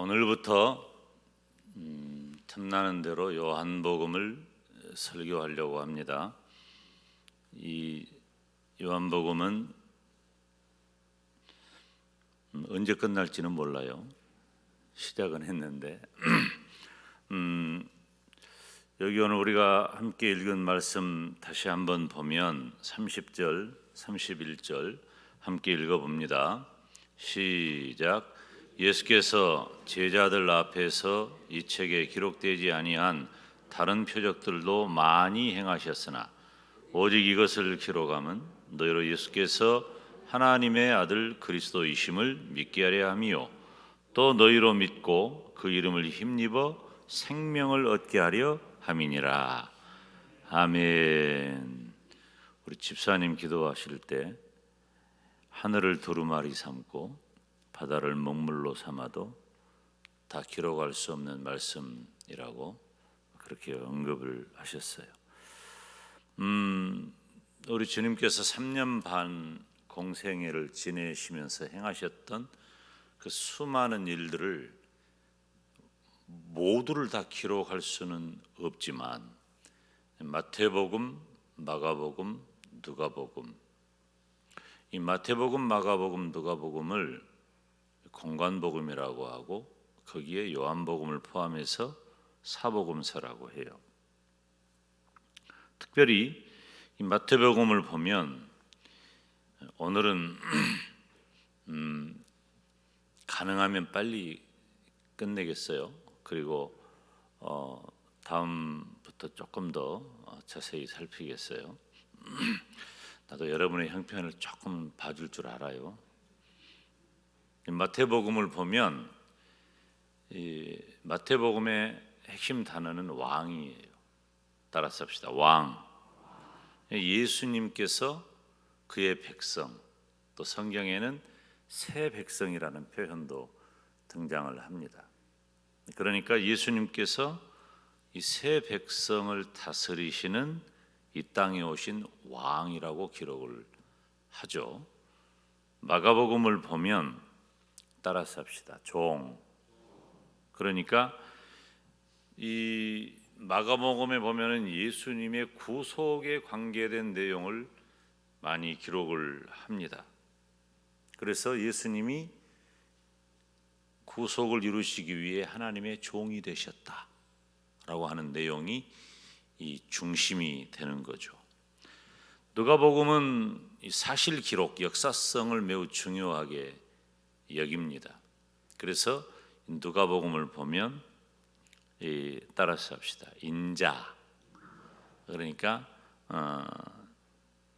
오늘부터 음, 틈나는 대로 요한복음을 설교하려고 합니다. 이 요한복음은 음, 언제 끝날지는 몰라요. 시작은 했는데 음, 여기 오늘 우리가 함께 읽은 말씀 다시 한번 보면 30절, 31절 함께 읽어봅니다. 시작. 예수께서 제자들 앞에서 이 책에 기록되지 아니한 다른 표적들도 많이 행하셨으나 오직 이것을 기록함은 너희로 예수께서 하나님의 아들 그리스도이심을 믿게 하려 함이요 또 너희로 믿고 그 이름을 힘입어 생명을 얻게 하려 함이니라 아멘. 우리 집사님 기도하실 때 하늘을 두루마리 삼고 바다를 먹물로 삼아도 다 기록할 수 없는 말씀이라고 그렇게 언급을 하셨어요. 음, 우리 주님께서 3년 반 공생애를 지내시면서 행하셨던 그 수많은 일들을 모두를 다 기록할 수는 없지만 마태복음, 마가복음, 누가복음 이 마태복음, 마가복음, 누가복음을 공관복음이라고 하고 거기에 요한복음을 포함해서 사복음서라고 해요. 특별히 이 마태복음을 보면 오늘은 음, 가능하면 빨리 끝내겠어요. 그리고 어, 다음부터 조금 더 어, 자세히 살피겠어요. 나도 여러분의 형편을 조금 봐줄 줄 알아요. 마태복음을 보면 이 마태복음의 핵심 단어는 왕이에요. 따라서 합시다. 왕. 예수님께서 그의 백성 또 성경에는 새 백성이라는 표현도 등장을 합니다. 그러니까 예수님께서 이 새 백성을 다스리시는 이 땅에 오신 왕이라고 기록을 하죠. 마가복음을 보면 따라서 합시다. 종. 그러니까 이 마가복음에 보면은 예수님의 구속에 관계된 내용을 많이 기록을 합니다. 그래서 예수님이 구속을 이루시기 위해 하나님의 종이 되셨다라고 하는 내용이 이 중심이 되는 거죠. 누가복음은 사실 기록, 역사성을 매우 중요하게 여깁니다. 그래서 누가복음을 보면 따라서 합시다. 인자 그러니까 어,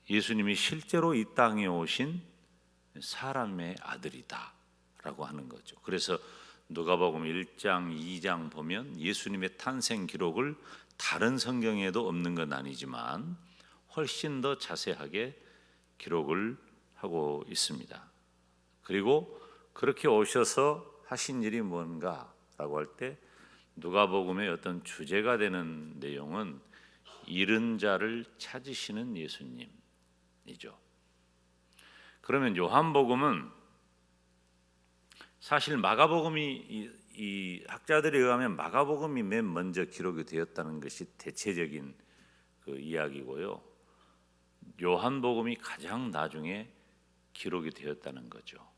예수님이 실제로 이 땅에 오신 사람의 아들이다라고 하는 거죠. 그래서 누가복음 1장, 2장 보면 예수님의 탄생 기록을 다른 성경에도 없는 건 아니지만 훨씬 더 자세하게 기록을 하고 있습니다. 그리고 그렇게 오셔서 하신 일이 뭔가라고 할 때 누가복음의 어떤 주제가 되는 내용은 잃은 자를 찾으시는 예수님이죠. 그러면 요한복음은 사실 마가복음이 이, 이 학자들에 의하면 마가복음이 맨 먼저 기록이 되었다는 것이 대체적인 그 이야기고요. 요한복음이 가장 나중에 기록이 되었다는 거죠.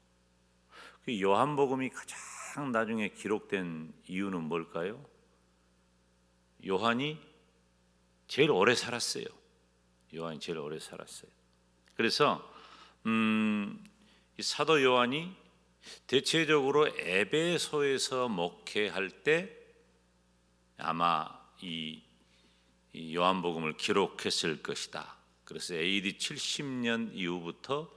그 요한복음이 가장 나중에 기록된 이유는 뭘까요? 요한이 제일 오래 살았어요. 요한이 제일 오래 살았어요. 그래서 음, 이 사도 요한이 대체적으로 에베소에서 목회할 때 아마 이, 이 요한복음을 기록했을 것이다. 그래서 AD 70년 이후부터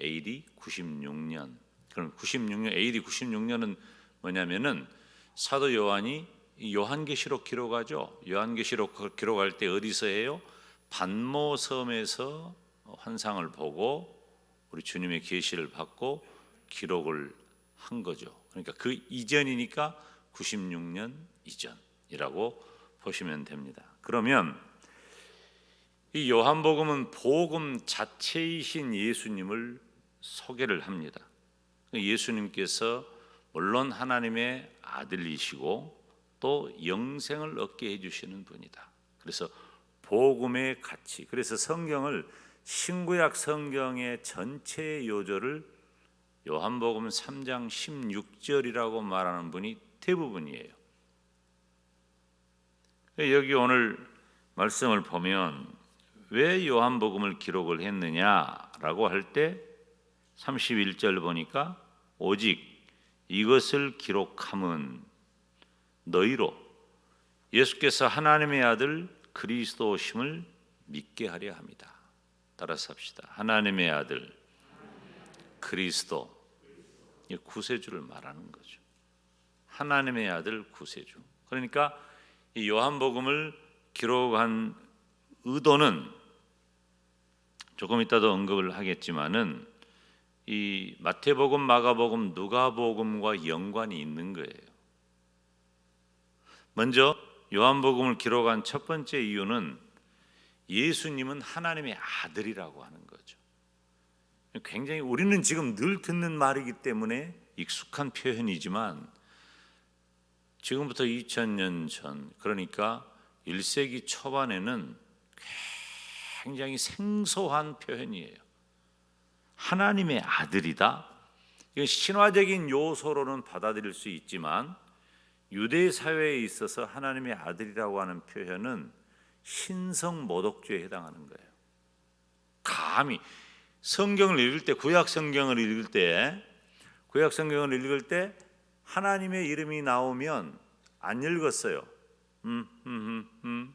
AD 96년. 그럼 96년 AD 96년은 뭐냐면은 사도 요한이 요한계시록 기록하죠. 요한계시록 기록할 때 어디서 해요? 반모 섬에서 환상을 보고 우리 주님의 계시를 받고 기록을 한 거죠. 그러니까 그 이전이니까 96년 이전이라고 보시면 됩니다. 그러면 이 요한복음은 복음 자체이신 예수님을 소개를 합니다. 예수님께서 물론 하나님의 아들이시고 또 영생을 얻게 해주시는 분이다. 그래서 복음의 가치. 그래서 성경을 신구약 성경의 전체 요절을 요한복음 3장 16절이라고 말하는 분이 대부분이에요. 여기 오늘 말씀을 보면 왜 요한복음을 기록을 했느냐라고 할 때 31절 보니까 오직 이것을 기록함은 너희로 예수께서 하나님의 아들 그리스도심을 믿게 하려 합니다. 따라서 합시다. 하나님의 아들 그리스도 이 구세주를 말하는 거죠. 하나님의 아들 구세주. 그러니까 이 요한복음을 기록한 의도는 조금 이따도 언급을 하겠지만은 이 마태복음, 마가복음, 누가복음과 연관이 있는 거예요. 먼저 요한복음을 기록한 첫 번째 이유는 예수님은 하나님의 아들이라고 하는 거죠. 굉장히 우리는 지금 늘 듣는 말이기 때문에 익숙한 표현이지만 지금부터 2000년 전 그러니까 1세기 초반에는 굉장히 생소한 표현이에요. 하나님의 아들이다. 이건 신화적인 요소로는 받아들일 수 있지만 유대 사회에 있어서 하나님의 아들이라고 하는 표현은 신성 모독죄에 해당하는 거예요. 감히 성경을 읽을 때 구약 성경을 읽을 때 구약 성경을 읽을 때 하나님의 이름이 나오면 안 읽었어요. 음, 음, 음, 음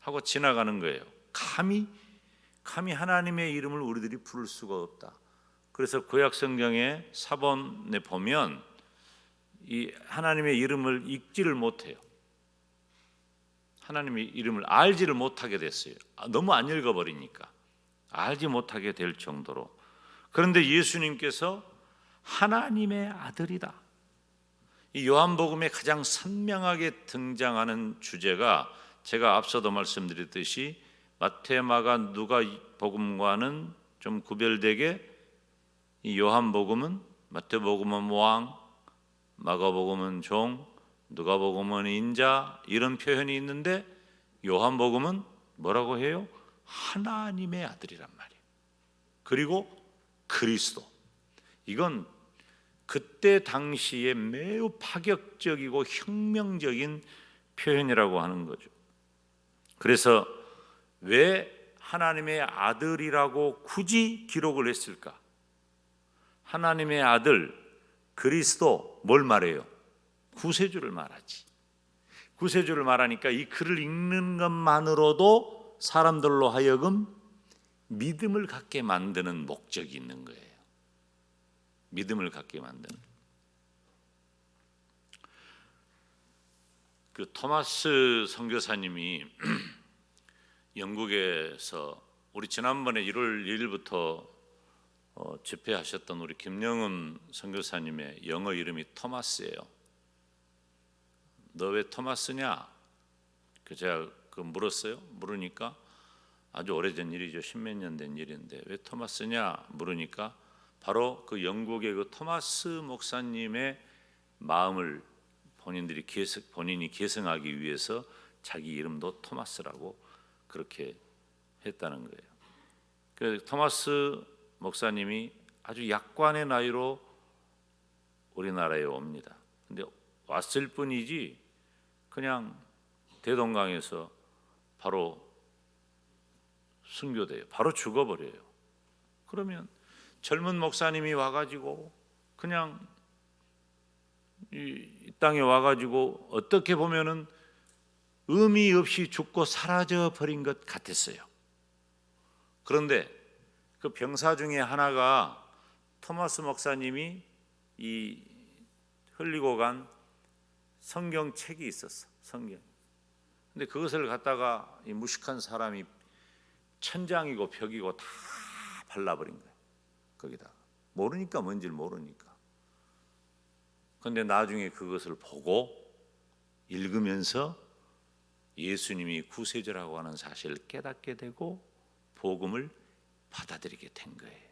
하고 지나가는 거예요. 감히 감히 하나님의 이름을 우리들이 부를 수가 없다. 그래서 구약 성경의 사본에 보면 이 하나님의 이름을 읽지를 못해요. 하나님의 이름을 알지를 못하게 됐어요. 아, 너무 안 읽어버리니까 알지 못하게 될 정도로. 그런데 예수님께서 하나님의 아들이다. 이 요한복음에 가장 선명하게 등장하는 주제가 제가 앞서도 말씀드렸듯이 마태, 마가, 누가 복음과는 좀 구별되게 이 요한 복음은 마태 복음은 왕, 마가 복음은 종, 누가 복음은 인자 이런 표현이 있는데 요한 복음은 뭐라고 해요? 하나님의 아들이란 말이에요. 그리고 그리스도. 이건 그때 당시에 매우 파격적이고 혁명적인 표현이라고 하는 거죠. 그래서 왜 하나님의 아들이라고 굳이 기록을 했을까? 하나님의 아들 그리스도 뭘 말해요? 구세주를 말하지. 구세주를 말하니까 이 글을 읽는 것만으로도 사람들로 하여금 믿음을 갖게 만드는 목적이 있는 거예요. 믿음을 갖게 만드는. 그 토마스 선교사님이 영국에서 우리 지난번에 1월 1일부터 어, 집회하셨던 우리 김영은 선교사님의 영어 이름이 토마스예요. 너 왜 토마스냐? 그 제가 그 물었어요. 물으니까 아주 오래전 일이죠. 십몇 년 된 일인데 왜 토마스냐 물으니까 바로 그 영국의 그 토마스 목사님의 마음을 본인들이 계승, 본인이 계승하기 위해서 자기 이름도 토마스라고 그렇게 했다는 거예요. 그 토마스 목사님이 아주 약관의 나이로 우리나라에 옵니다. 근데 왔을 뿐이지 그냥 대동강에서 바로 순교돼요. 바로 죽어버려요. 그러면 젊은 목사님이 와가지고 그냥 이, 이 땅에 와가지고 어떻게 보면은 의미 없이 죽고 사라져 버린 것 같았어요. 그런데 그 병사 중에 하나가 토마스 목사님이 이 흘리고 간 성경 책이 있었어. 성경. 근데 그것을 갖다가 이 무식한 사람이 천장이고 벽이고 다 발라버린 거예요. 거기다 모르니까 뭔지를 모르니까. 근데 나중에 그것을 보고 읽으면서 예수님이 구세주라고 하는 사실을 깨닫게 되고 복음을 받아들이게 된 거예요.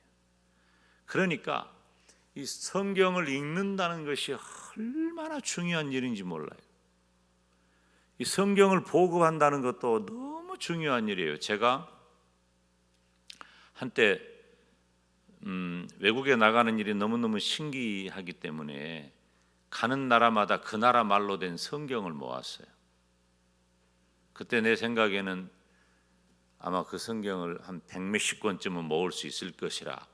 그러니까 이 성경을 읽는다는 것이 얼마나 중요한 일인지 몰라요. 이 성경을 보급한다는 것도 너무 중요한 일이에요. 제가 한때 음, 외국에 나가는 일이 너무너무 신기하기 때문에 가는 나라마다 그 나라 말로 된 성경을 모았어요. 그때 내 생각에는 아마 그 성경을 한 백몇십 권쯤은 모을 수 있을 것이라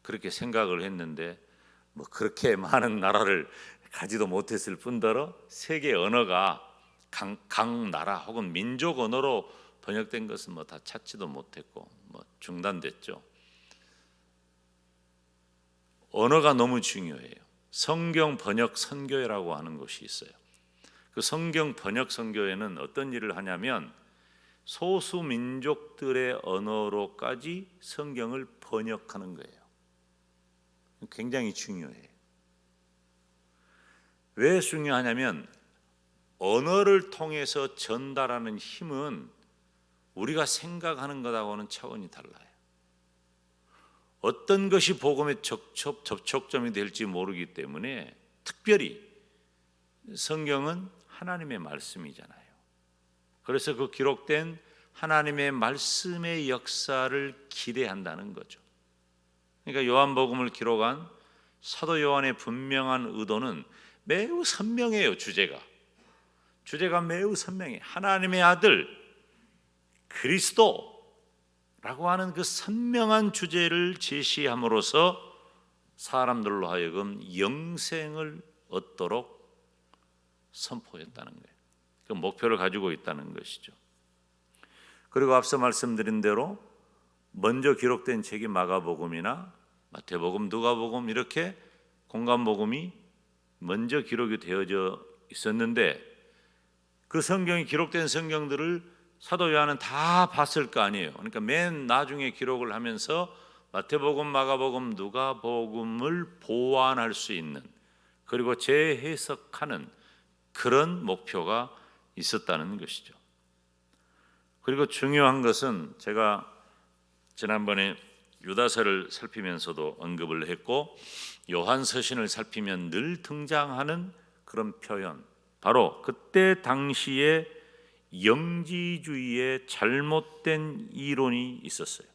그렇게 생각을 했는데 뭐 그렇게 많은 나라를 가지도 못했을 뿐더러 세계 언어가 각, 각 나라 혹은 민족 언어로 번역된 것은 뭐 다 찾지도 못했고 뭐 중단됐죠. 언어가 너무 중요해요. 성경 번역 선교회라고 하는 것이 있어요. 그 성경 번역 선교회는 어떤 일을 하냐면 소수 민족들의 언어로까지 성경을 번역하는 거예요. 굉장히 중요해요. 왜 중요하냐면 언어를 통해서 전달하는 힘은 우리가 생각하는 것하고는 차원이 달라요. 어떤 것이 복음의 접촉, 접촉점이 될지 모르기 때문에 특별히 성경은 하나님의 말씀이잖아요. 그래서 그 기록된 하나님의 말씀의 역사를 기대한다는 거죠. 그러니까 요한복음을 기록한 사도 요한의 분명한 의도는 매우 선명해요, 주제가. 주제가 매우 선명해. 하나님의 아들 그리스도라고 하는 그 선명한 주제를 제시함으로써 사람들로 하여금 영생을 얻도록 선포했다는 거예요. 그 목표를 가지고 있다는 것이죠. 그리고 앞서 말씀드린 대로 먼저 기록된 책이 마가복음이나 마태복음, 누가복음 이렇게 공간복음이 먼저 기록이 되어져 있었는데 그 성경이 기록된 성경들을 사도 요한은 다 봤을 거 아니에요. 그러니까 맨 나중에 기록을 하면서 마태복음, 마가복음, 누가복음을 보완할 수 있는 그리고 재해석하는 그런 목표가 있었다는 것이죠. 그리고 중요한 것은 제가 지난번에 유다서를 살피면서도 언급을 했고 요한 서신을 살피면 늘 등장하는 그런 표현 바로 그때 당시에 영지주의의 잘못된 이론이 있었어요.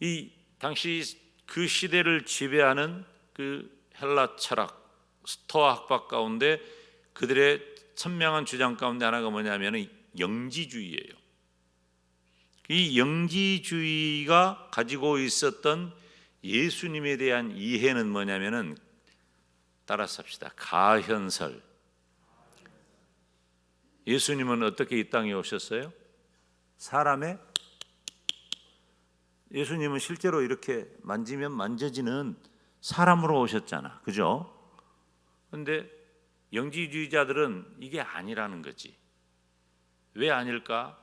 이 당시 그 시대를 지배하는 그 헬라 철학 스토아 학파 가운데 그들의 선명한 주장 가운데 하나가 뭐냐면 영지주의예요. 이 영지주의가 가지고 있었던 예수님에 대한 이해는 뭐냐면은 따라서 합시다. 가현설. 예수님은 어떻게 이 땅에 오셨어요? 사람의 예수님은 실제로 이렇게 만지면 만져지는 사람으로 오셨잖아. 그죠? 근데 영지주의자들은 이게 아니라는 거지. 왜 아닐까?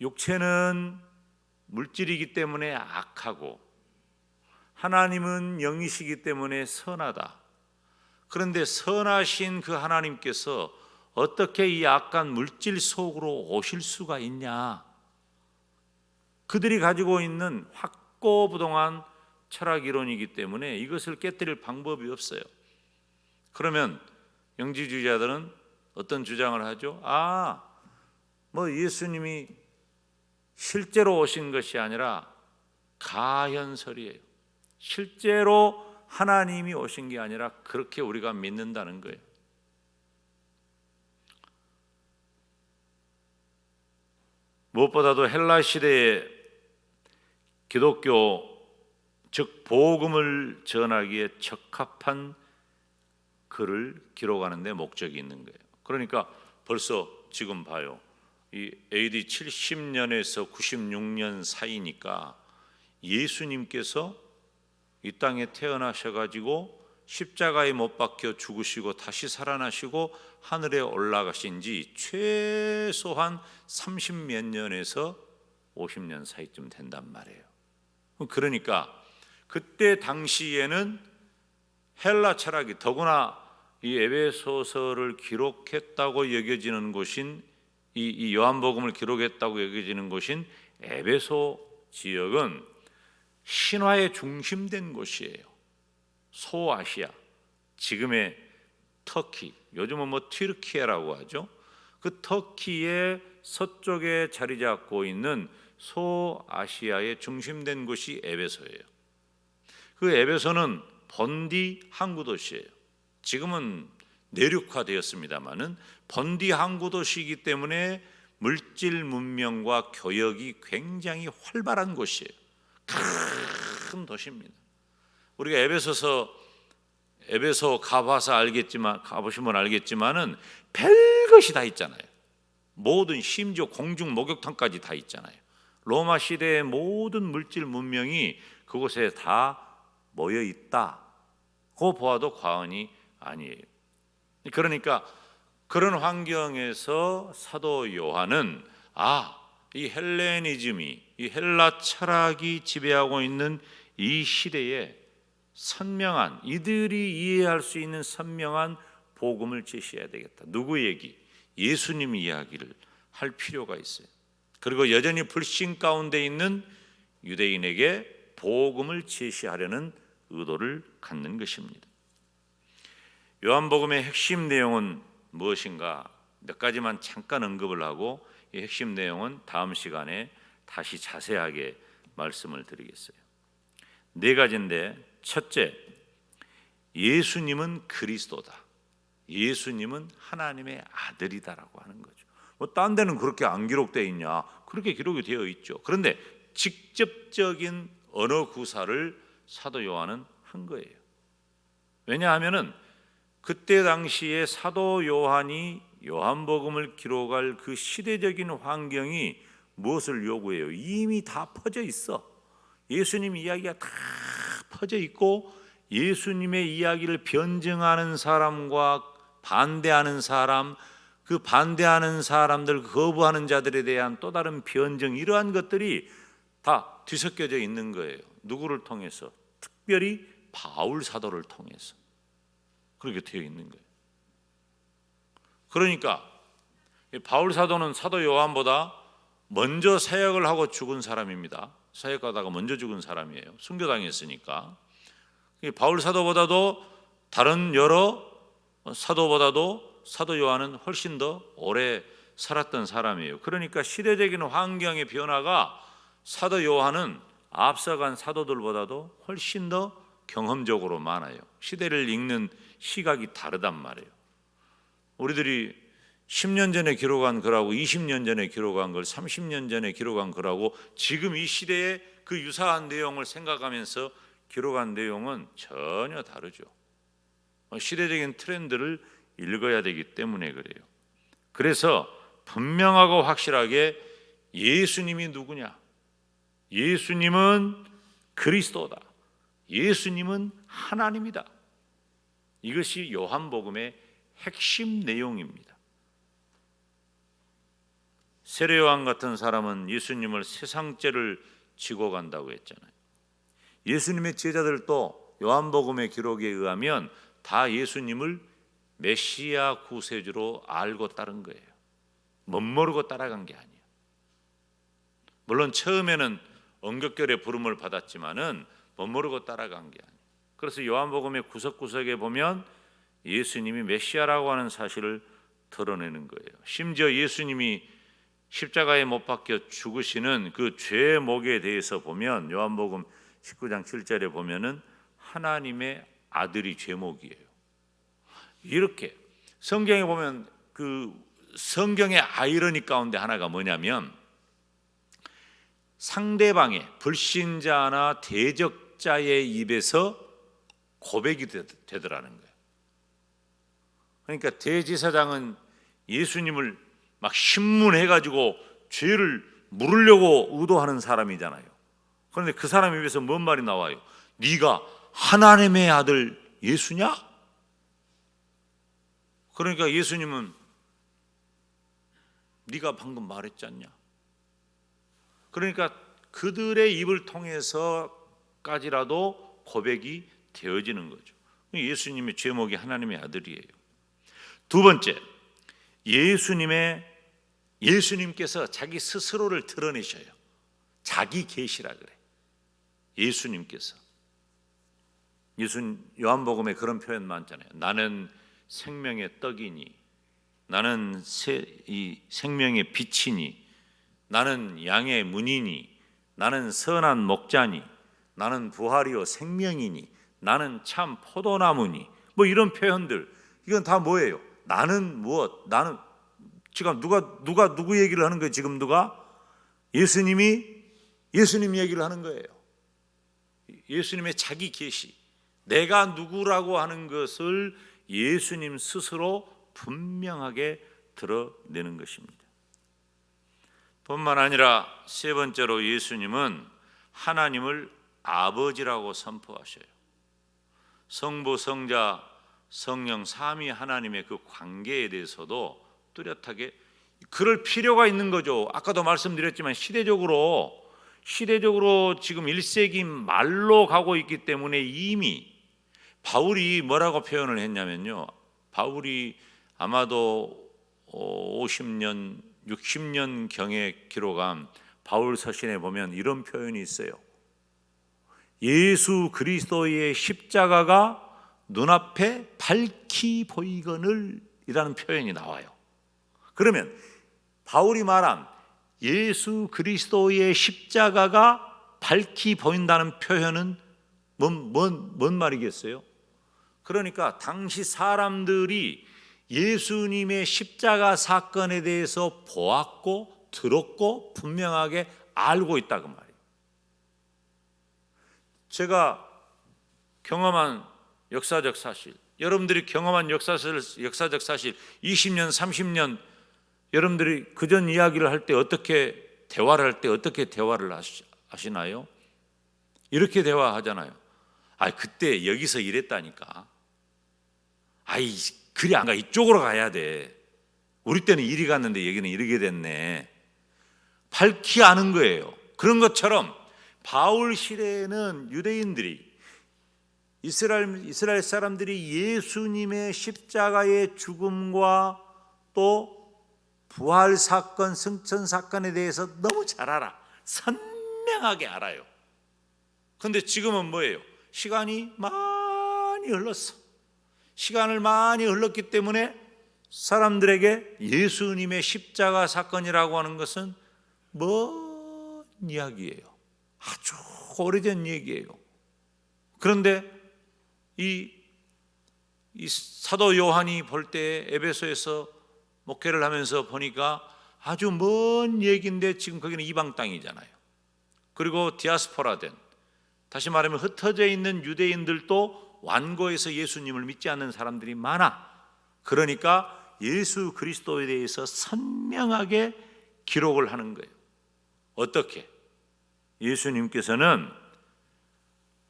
육체는 물질이기 때문에 악하고 하나님은 영이시기 때문에 선하다. 그런데 선하신 그 하나님께서 어떻게 이 악한 물질 속으로 오실 수가 있냐? 그들이 가지고 있는 확고부동한 철학 이론이기 때문에 이것을 깨뜨릴 방법이 없어요. 그러면 영지주의자들은 어떤 주장을 하죠? 아, 뭐 예수님이 실제로 오신 것이 아니라 가현설이에요. 실제로 하나님이 오신 게 아니라 그렇게 우리가 믿는다는 거예요. 무엇보다도 헬라 시대에 기독교 즉 복음을 전하기에 적합한 글을 기록하는 데 목적이 있는 거예요. 그러니까 벌써 지금 봐요. 이 AD 70년에서 96년 사이니까 예수님께서 이 땅에 태어나셔 가지고 십자가에 못 박혀 죽으시고 다시 살아나시고 하늘에 올라가신 지 최소한 30몇 년에서 50년 사이쯤 된단 말이에요. 그러니까 그때 당시에는 헬라 철학이 더구나 이 에베소서를 기록했다고 여겨지는 곳인 이, 이 요한복음을 기록했다고 여겨지는 곳인 에베소 지역은 신화에 중심된 곳이에요. 소아시아, 지금의 터키, 요즘은 뭐 튀르키예라고 하죠. 그 터키의 서쪽에 자리 잡고 있는 소아시아의 중심된 곳이 에베소예요. 그 에베소는 번디 항구 도시예요. 지금은 내륙화되었습니다마는 번디 항구 도시이기 때문에 물질 문명과 교역이 굉장히 활발한 곳이에요. 큰 도시입니다. 우리가 에베소서 에베소 가봐서 알겠지만 가보시면 알겠지만은 별것이 다 있잖아요. 모든 심지어 공중 목욕탕까지 다 있잖아요. 로마 시대의 모든 물질 문명이 그곳에 다 모여 있다. 고 보아도 과언이 아니에요. 그러니까 그런 환경에서 사도 요한은 아, 이 헬레니즘이 이 헬라 철학이 지배하고 있는 이 시대에 선명한 이들이 이해할 수 있는 선명한 복음을 제시해야 되겠다. 누구 얘기? 예수님 이야기를 할 필요가 있어요. 그리고 여전히 불신 가운데 있는 유대인에게 복음을 제시하려는 의도를 갖는 것입니다. 요한복음의 핵심 내용은 무엇인가? 몇 가지만 잠깐 언급을 하고 이 핵심 내용은 다음 시간에 다시 자세하게 말씀을 드리겠어요. 네 가지인데 첫째, 예수님은 그리스도다. 예수님은 하나님의 아들이다라고 하는 거죠. 뭐 딴 데는 그렇게 안 기록되어 있냐? 그렇게 기록이 되어 있죠. 그런데 직접적인 언어 구사를 사도 요한은 한 거예요. 왜냐하면은 그때 당시에 사도 요한이 요한복음을 기록할 그 시대적인 환경이 무엇을 요구해요? 이미 다 퍼져 있어. 예수님 이야기가 다 퍼져 있고 예수님의 이야기를 변증하는 사람과 반대하는 사람, 그 반대하는 사람들, 거부하는 자들에 대한 또 다른 변증 이러한 것들이 다 뒤섞여져 있는 거예요. 누구를 통해서? 특별히 바울 사도를 통해서 그렇게 되어 있는 거예요. 그러니까 바울 사도는 사도 요한보다 먼저 사역을 하고 죽은 사람입니다. 사역하다가 먼저 죽은 사람이에요. 순교당했으니까. 바울 사도보다도 다른 여러 사도보다도 사도 요한은 훨씬 더 오래 살았던 사람이에요. 그러니까 시대적인 환경의 변화가 사도 요한은 앞서간 사도들보다도 훨씬 더 경험적으로 많아요. 시대를 읽는 시각이 다르단 말이에요. 우리들이 10년 전에 기록한 글하고 20년 전에 기록한 글, 30년 전에 기록한 글하고 지금 이 시대의 그 유사한 내용을 생각하면서 기록한 내용은 전혀 다르죠. 시대적인 트렌드를 읽어야 되기 때문에 그래요. 그래서 분명하고 확실하게 예수님이 누구냐? 예수님은 그리스도다. 예수님은 하나님이다. 이것이 요한복음의 핵심 내용입니다. 세례요한 같은 사람은 예수님을 세상죄를 지고 간다고 했잖아요. 예수님의 제자들도 요한복음의 기록에 의하면 다 예수님을 메시아 구세주로 알고 따른 거예요. 멋모르고 따라간 게 아니에요. 물론 처음에는 언격결의 부름을 받았지만은 멋모르고 따라간 게 아니에요. 그래서 요한복음의 구석구석에 보면 예수님이 메시아라고 하는 사실을 드러내는 거예요. 심지어 예수님이 십자가에 못 박혀 죽으시는 그 죄목에 대해서 보면 요한복음 19장 7절에 보면은 하나님의 아들이 죄목이에요. 이렇게 성경에 보면 그 성경의 아이러니 가운데 하나가 뭐냐면 상대방의 불신자나 대적자의 입에서 고백이 되더라는 거예요. 그러니까 대제사장은 예수님을 막 신문해 가지고 죄를 물으려고 의도하는 사람이잖아요. 그런데 그 사람 입에서 뭔 말이 나와요? 네가 하나님의 아들 예수냐? 그러니까 예수님은 네가 방금 말했지 않냐? 그러니까 그들의 입을 통해서까지라도 고백이 되어지는 거죠. 예수님의 제목이 하나님의 아들이에요. 두 번째, 예수님의 예수님께서 자기 스스로를 드러내셔요. 자기 계시라 그래. 예수님께서 예수 요한복음에 그런 표현 많잖아요. 나는 생명의 떡이니, 나는 세, 이 생명의 빛이니, 나는 양의 문이니, 나는 선한 목자니, 나는 부활이요 생명이니, 나는 참 포도나무니. 뭐 이런 표현들 이건 다 뭐예요? 나는 무엇? 나는 지금 누가 누가 누구 얘기를 하는 거예요? 지금 누가 예수님이 예수님 얘기를 하는 거예요. 예수님의 자기 계시. 내가 누구라고 하는 것을 예수님 스스로 분명하게 드러내는 것입니다. 뿐만 아니라 세 번째로 예수님은 하나님을 아버지라고 선포하셔요. 성부, 성자, 성령 삼위 하나님의 그 관계에 대해서도 뚜렷하게 그럴 필요가 있는 거죠. 아까도 말씀드렸지만 시대적으로 시대적으로 지금 1세기 말로 가고 있기 때문에 이미 바울이 뭐라고 표현을 했냐면요. 바울이 아마도 50년, 60년 경에 기록한 바울 서신에 보면 이런 표현이 있어요. 예수 그리스도의 십자가가 눈앞에 밝히 보이거늘 이라는 표현이 나와요. 그러면 바울이 말한 예수 그리스도의 십자가가 밝히 보인다는 표현은 뭔, 뭔, 뭔 말이겠어요? 그러니까 당시 사람들이 예수님의 십자가 사건에 대해서 보았고 들었고 분명하게 알고 있다 그 말이에요. 제가 경험한 역사적 사실, 여러분들이 경험한 역사적, 역사적 사실, 20년, 30년 여러분들이 그전 이야기를 할 때 어떻게 대화를 할 때 어떻게 대화를 하시나요? 이렇게 대화하잖아요. 아, 그때 여기서 이랬다니까. 아이, 그리 안 가. 이쪽으로 가야 돼. 우리 때는 이리 갔는데 여기는 이렇게 됐네. 밝히 아는 거예요. 그런 것처럼 바울 시대에는 유대인들이 이스라엘 이스라엘 사람들이 예수님의 십자가의 죽음과 또 부활 사건, 승천 사건에 대해서 너무 잘 알아. 선명하게 알아요. 근데 지금은 뭐예요? 시간이 많이 흘렀어. 시간을 많이 흘렀기 때문에 사람들에게 예수님의 십자가 사건이라고 하는 것은 먼 이야기예요. 아주 오래전 얘기예요. 그런데 이, 이 사도 요한이 볼 때 에베소에서 목회를 하면서 보니까 아주 먼 얘기인데 지금 거기는 이방 땅이잖아요. 그리고 디아스포라된 다시 말하면 흩어져 있는 유대인들도 완고해서 예수님을 믿지 않는 사람들이 많아. 그러니까 예수 그리스도에 대해서 선명하게 기록을 하는 거예요. 어떻게? 예수님께서는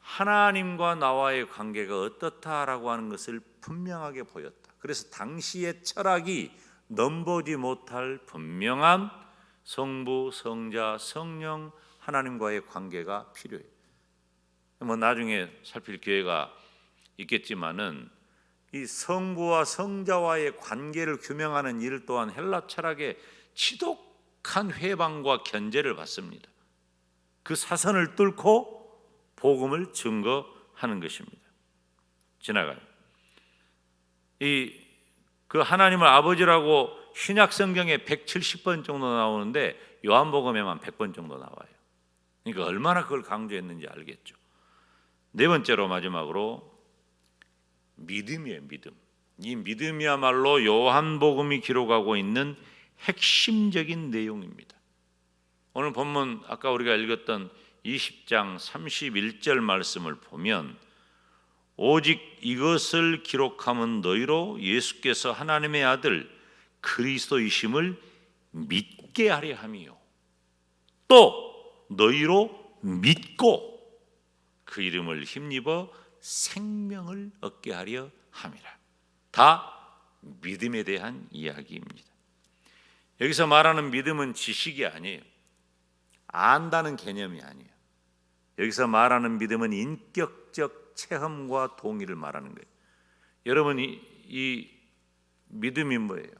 하나님과 나와의 관계가 어떻다라고 하는 것을 분명하게 보였다. 그래서 당시의 철학이 넘보지 못할 분명한 성부, 성자, 성령 하나님과의 관계가 필요해요. 뭐 나중에 살필 기회가 있겠지만은 이 성부와 성자와의 관계를 규명하는 일 또한 헬라 철학의 지독한 회방과 견제를 받습니다. 그 사선을 뚫고 복음을 증거하는 것입니다. 지나가요. 이 그 하나님을 아버지라고 신약 성경에 170번 정도 나오는데 요한복음에만 100번 정도 나와요. 그러니까 얼마나 그걸 강조했는지 알겠죠. 네 번째로 마지막으로 믿음이에요, 믿음. 이 믿음이야말로 요한복음이 기록하고 있는 핵심적인 내용입니다. 오늘 본문 아까 우리가 읽었던 20장 31절 말씀을 보면 오직 이것을 기록함은 너희로 예수께서 하나님의 아들 그리스도이심을 믿게 하려 함이요 또 너희로 믿고 그 이름을 힘입어 생명을 얻게 하려 함이라 다 믿음에 대한 이야기입니다 여기서 말하는 믿음은 지식이 아니에요 안다는 개념이 아니에요 여기서 말하는 믿음은 인격적 체험과 동의를 말하는 거예요. 여러분 이 이 믿음이 뭐예요?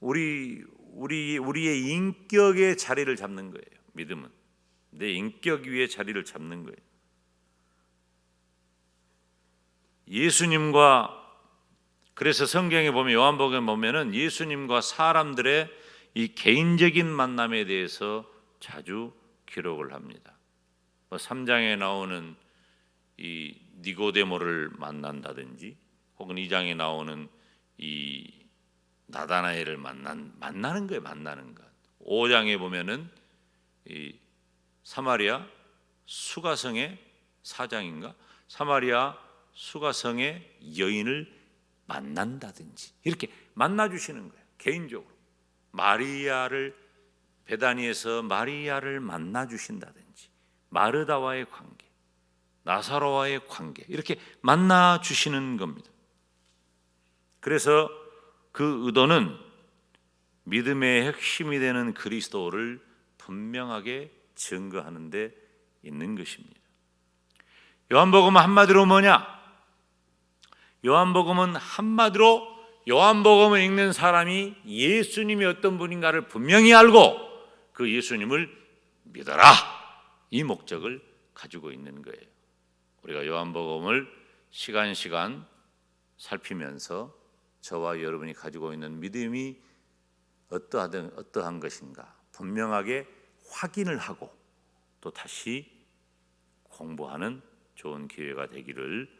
우리 우리 우리의 인격의 자리를 잡는 거예요. 믿음은 내 인격 위에 자리를 잡는 거예요. 예수님과 그래서 성경에 보면 요한복음에 보면은 예수님과 사람들의 이 개인적인 만남에 대해서 자주 기록을 합니다. 뭐 3장에 나오는 이 니고데모를 만난다든지 혹은 2장에 나오는 이 나다나엘을 만난 만나는 거예요, 만나는 것. 5장에 보면은 이 사마리아 수가성의 사장인가? 사마리아 수가성의 여인을 만난다든지 이렇게 만나 주시는 거예요. 개인적으로. 마리아를 베다니에서 마리아를 만나 주신다든지 마르다와의 관계, 나사로와의 관계 이렇게 만나 주시는 겁니다. 그래서 그 의도는 믿음의 핵심이 되는 그리스도를 분명하게 증거하는 데 있는 것입니다. 요한복음은 한마디로 뭐냐? 요한복음은 한마디로 요한복음을 읽는 사람이 예수님이 어떤 분인가를 분명히 알고 그 예수님을 믿어라. 이 목적을 가지고 있는 거예요. 우리가 요한복음을 시간 시간 살피면서 저와 여러분이 가지고 있는 믿음이 어떠하든 어떠한 것인가 분명하게 확인을 하고 또 다시 공부하는 좋은 기회가 되기를